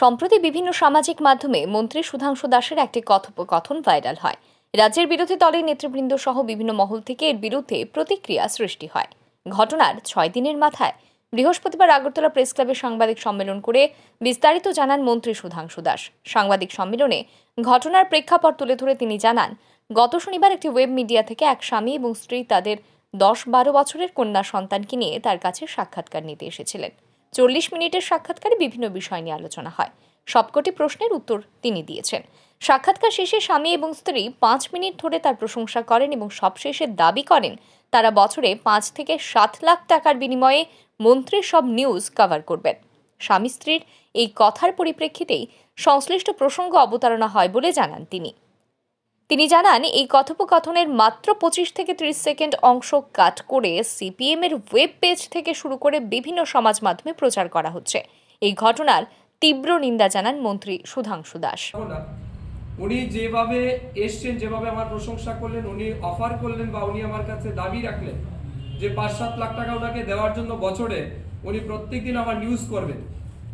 সম্প্রতি বিভিন্ন সামাজিক মাধ্যমে মন্ত্রী সুধাংশু দাসের একটি কথোপকথন ভাইরাল হয়। রাজ্যের বিরোধী দলের নেতৃবৃন্দ সহ বিভিন্ন মহল থেকে এর বিরুদ্ধে প্রতিক্রিয়া সৃষ্টি হয়। ঘটনার ছয় দিনের মাথায় বৃহস্পতিবার আগরতলা প্রেস ক্লাবে সাংবাদিক সম্মেলন করে বিস্তারিত জানান মন্ত্রী সুধাংশু দাস। সাংবাদিক সম্মেলনে ঘটনার প্রেক্ষাপট তুলে ধরে তিনি জানান, গত শনিবার একটি ওয়েব মিডিয়া থেকে এক স্বামী এবং স্ত্রী তাদের দশ বারো বছরের কন্যা সন্তানকে নিয়ে তার কাছে সাক্ষাৎকার নিতে এসেছিলেন। চল্লিশ মিনিটের সাক্ষাৎকারে বিভিন্ন বিষয় নিয়ে আলোচনা হয়। সবকটি প্রশ্নের উত্তর তিনি দিয়েছেন। সাক্ষাৎকার শেষে স্বামী এবং স্ত্রী পাঁচ মিনিট ধরে তার প্রশংসা করেন এবং সবশেষে দাবি করেন, তারা বছরে পাঁচ থেকে সাত লাখ টাকার বিনিময়ে মন্ত্রীর সব নিউজ কভার করবেন। স্বামী স্ত্রীর এই কথার পরিপ্রেক্ষিতেই সংশ্লিষ্ট প্রসঙ্গ অবতারণা হয় বলে জানান তিনি। তিনি জানান, এই কথোপকথনের মাত্র পঁচিশ থেকে ত্রিশ সেকেন্ড অংশ কাট করে সিপিএম এর ওয়েব পেজ থেকে শুরু করে বিভিন্ন সমাজ মাধ্যমে প্রচার করা হচ্ছে। এই ঘটনার তীব্র নিন্দা জানান মন্ত্রী সুধাংশু দাস। উনি যেভাবে এসছেন, যেভাবে আমার প্রশংসা করলেন, উনি অফার করলেন বা উনি আমার কাছে দাবি রাখলেন যে পাঁচ সাত লাখ টাকা ওনাকে দেওয়ার জন্য বছরে উনি প্রত্যেকদিন আমার নিউজ করবেন।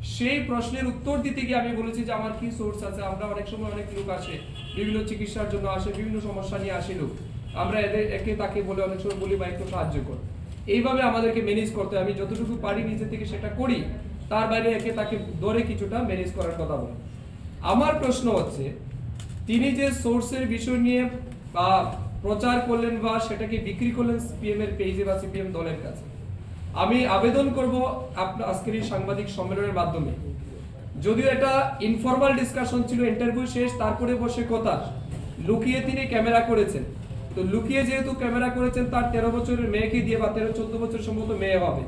সেই প্রশ্নের উত্তর দিতে গিয়ে আমি বলেছি যে আমার কি সোর্স আছে? আমরা অনেক সময় অনেক লোক আসে, বিভিন্ন চিকিৎসার জন্য আসে, বিভিন্ন সমস্যা নিয়ে আসে লোক। আমরা এদের, একে তাকে বলে অনেক সময় বলি বা একটু সাহায্য কর। এইভাবে আমাদেরকে ম্যানেজ করতে হয়। আমি যতটুকু পারি নিজে থেকে সেটা করি, তার বাইরে একে তাকে ধরে কিছুটা ম্যানেজ করার কথা বলি। আমার প্রশ্ন হচ্ছে, তিনি যে সোর্সের বিষয় নিয়ে বা প্রচার করলেন বা সেটাকে বিক্রি করলেন সিপিএম এর পেজে বা সিপিএম দলের কাছে আমি আবেদন করব আপনার আজকের এই সাংবাদিক সম্মেলনের মাধ্যমে। যদিও এটা ইনফর্মাল ডিসকাশন ছিল ইন্টারভিউ শেষ, তারপরে বসে কথা। লুকিয়ে তিনি ক্যামেরা করেছেন। তো লুকিয়ে যেহেতু ক্যামেরা করেছেন, তার তেরো বছরের মেয়েকে দিয়ে বা তেরো, চোদ্দ বছর সম্ভবত মেয়ে হবে।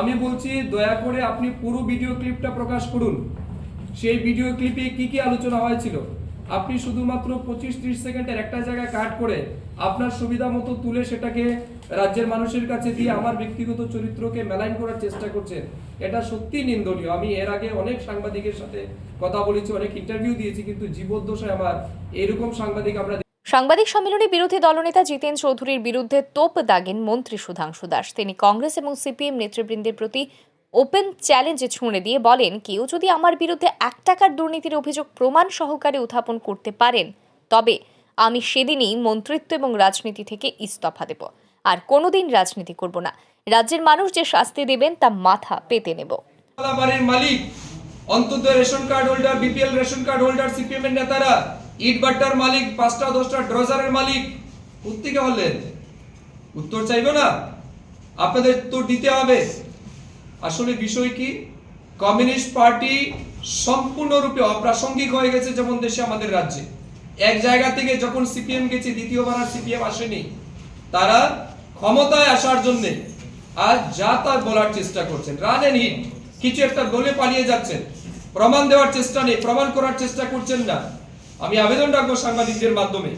আমি বলছি, দয়া করে আপনি পুরো ভিডিও ক্লিপটা প্রকাশ করুন। সেই ভিডিও ক্লিপে কি কি আলোচনা হয়েছিল? আপনি শুধুমাত্র পঁচিশ ত্রিশ সেকেন্ডের একটা জায়গায় কাট করে আপনার সুবিধা মতো তুলে সেটাকে রাজ্যের মানুষের কাছে দিয়ে আমার ব্যক্তিগত চরিত্রকে মেলাইন করার চেষ্টা করছেন। এটা সত্যি নিন্দনীয়। আমি এর আগে অনেক সাংবাদিকের সাথে কথা বলেছি, অনেক ইন্টারভিউ দিয়েছি, কিন্তু জীবদ্দশায় আমার এরকম সাংবাদিক আমরা সাংবাদিক সম্মেলনে বিরোধী দলনেতা জিতেন চৌধুরীর বিরুদ্ধে তোপ দাগেন মন্ত্রী সুধাংশু দাস। তিনি কংগ্রেস এবং সিপিএম নেতৃবৃন্দের প্রতি ওপেন চ্যালেঞ্জে ছুঁড়ে দিয়ে বলেন, কেউ যদি আমার বিরুদ্ধে এক টাকার দুর্নীতির অভিযোগ প্রমাণ সহকারে উত্থাপন করতে পারেন, তবে আমি সেদিনই মন্ত্রিত্ব এবং রাজনীতি থেকে ইস্তফা দেব। আর কোনোদিন রাজনীতি করব না। রাজ্যের মানুষ যে শাস্তি দেবেন, তা মাথা পেতে নেব। মালিক, অন্তত ration card holder, BPL ration card holder, CPM এর নেতারা, ইট বাট্টার মালিক, পাঁচটা, দশটা, ড্রজারের মালিক কোথেকে হলেন উত্তর চাইবে না? আপনাদের উত্তর দিতে হবে। আসলে বিষয় কি? কমিউনিস্ট পার্টি সম্পূর্ণরূপে অপ্রাসঙ্গিক হয়ে গেছে যেমন দেশে আমাদের রাজ্যে। এক জায়গা থেকে যখন সিপিএম গেছে, দ্বিতীয়বার আর সিপিএম আসেনি, তারা ক্ষমতায় আসার জন্য আজ যা তা বলার চেষ্টা করছেন। এন্ড হিট, কিছু একটা বলে পালিয়ে যাচ্ছেন। প্রমাণ দেওয়ার চেষ্টা নেই, প্রমাণ করার চেষ্টা করছেন না। আমি আবেদন রাখব সাংবাদিকদের মাধ্যমে।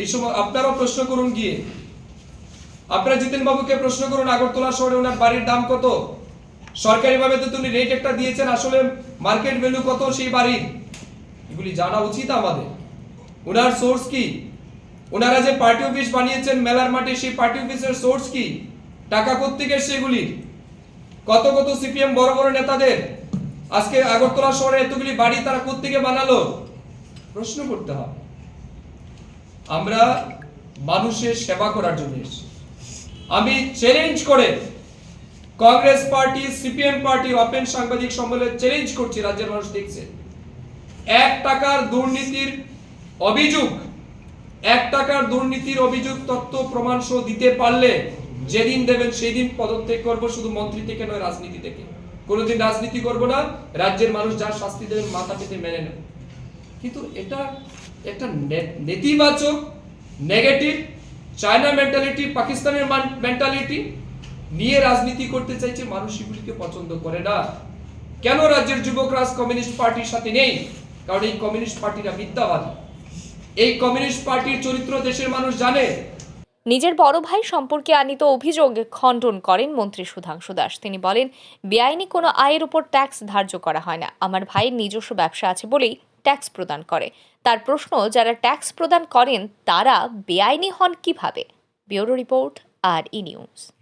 এই সময় আপনারাও প্রশ্ন করুন গিয়ে। আপনারা জিতেন বাবুকে প্রশ্ন করুন, আগরতলা শহরে ওনার বাড়ির দাম কত? সরকারিভাবে তো তুমি রেট একটা দিয়েছেন, আসলে মার্কেট ভ্যালু কত সেই বাড়ির এগুলি জানা উচিত আমাদের। ওনার সোর্স কি? ওনারা যে পার্টি অফিস বানিয়েছেন মেলার মাঠে, সেই পার্টি অফিসের সোর্স কি? টাকা কোত্থেকে এগুলি কত কত সিপিএম বড় বড় নেতাদের? আজকে আগরতলা শহরে এতগুলি বাড়ি তারা কোত্থেকে বানালো? প্রশ্ন করতে হবে আমরা মানুষের সেবা করার জন্য আমি চ্যালেঞ্জ করে Congress party, CPM party open সাংবাদিক সম্মেলনে চ্যালেঞ্জ করছে, রাজ্যের মানুষ দেখছে। এক টাকার দুর্নীতির অভিযোগ, এক টাকার দুর্নীতির অভিযোগ তথ্য প্রমাণ সহ দিতে পারলে যেদিন দেবেন সেই দিন পদত্যাগ করব, শুধু মন্ত্রী থেকে নয়, রাজনীতি থেকে। কোনোদিন রাজনীতি করব না, রাজ্যের মানুষ যার শাস্তি দেবেন মাথা পেতে মেনে নেব। কিন্তু এটা একটা নেতিবাচক নেগেটিভ চায়না মেন্টালিটি পাকিস্তানের মেন্টালিটি নিয়ে রাজনীতি করতে চাইছে মানুষ এগুলিকে পছন্দ করে না। কেন রাজ্যের যুবকরাজ কমিউনিস্ট পার্টির সাথে নেই? কারণ এই কমিউনিস্ট পার্টিরা মিথ্যাবাদী। এই কমিউনিস্ট পার্টির চরিত্র দেশের মানুষ জানে। নিজের বড় ভাই সম্পর্কে আনিত অভিযোগ খণ্ডন করেন মন্ত্রী সুধাংশু দাস। তিনি বলেন, বেআইনি কোনো আয়ের উপর ট্যাক্স ধার্য করা হয় না। আমার ভাইয়ের নিজস্ব ব্যবসা আছে বলেই ট্যাক্স প্রদান করে। তার প্রশ্ন, যারা ট্যাক্স প্রদান করেন, তারা বেআইনি হন কীভাবে? ব্যুরো রিপোর্ট, আর ই নিউজ।